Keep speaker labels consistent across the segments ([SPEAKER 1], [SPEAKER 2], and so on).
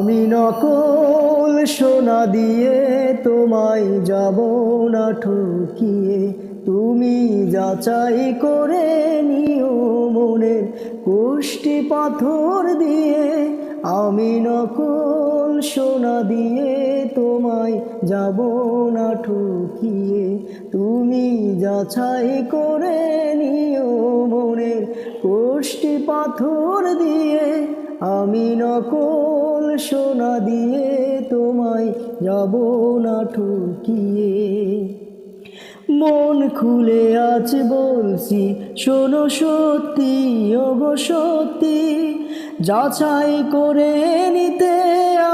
[SPEAKER 1] আমি নকল সোনা দিয়ে তোমায় যাব না ঠকিয়ে। তুমি যাচাই করে নিও মনের কুষ্টি পাথর দিয়ে। আমি নকল সোনা দিয়ে তোমায় যাব না ঠকিয়ে। তুমি যাচাই করে নিও মনের কুষ্টি পাথর দিয়ে। আমি নকল সোনা দিয়ে তোমায় যাব না ঠকিয়ে। মন খুলে আজ বলছি, শোনো সত্যি, ওগো সত্যি, যাচাই করে নিতে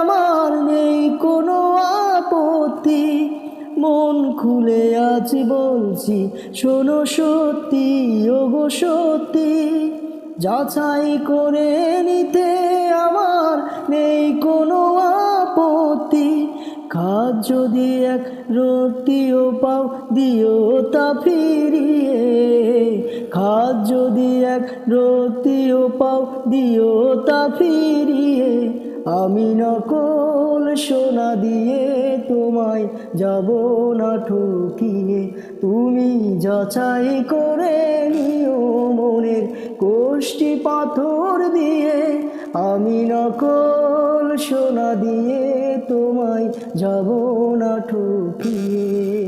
[SPEAKER 1] আমার নেই কোনো আপত্তি। মন খুলে আজ বলছি, শোনো সত্যি, ওগো সত্যি, যাচাই করে নিতে কাজ যদি এক রক্তিও পাও, দিও তা ফিরিয়ে। খাজ যদি এক রক্তিও পাও, দিও তা ফিরিয়ে। আমি নকল সোনা দিয়ে তোমায় যাব না ঠকিয়ে। তুমি যাচাই করে নিও মনের কোষ্টি পাথর দিয়ে। আমি নকল সোনা দিয়ে তোমায় যাব না ঠকিয়ে।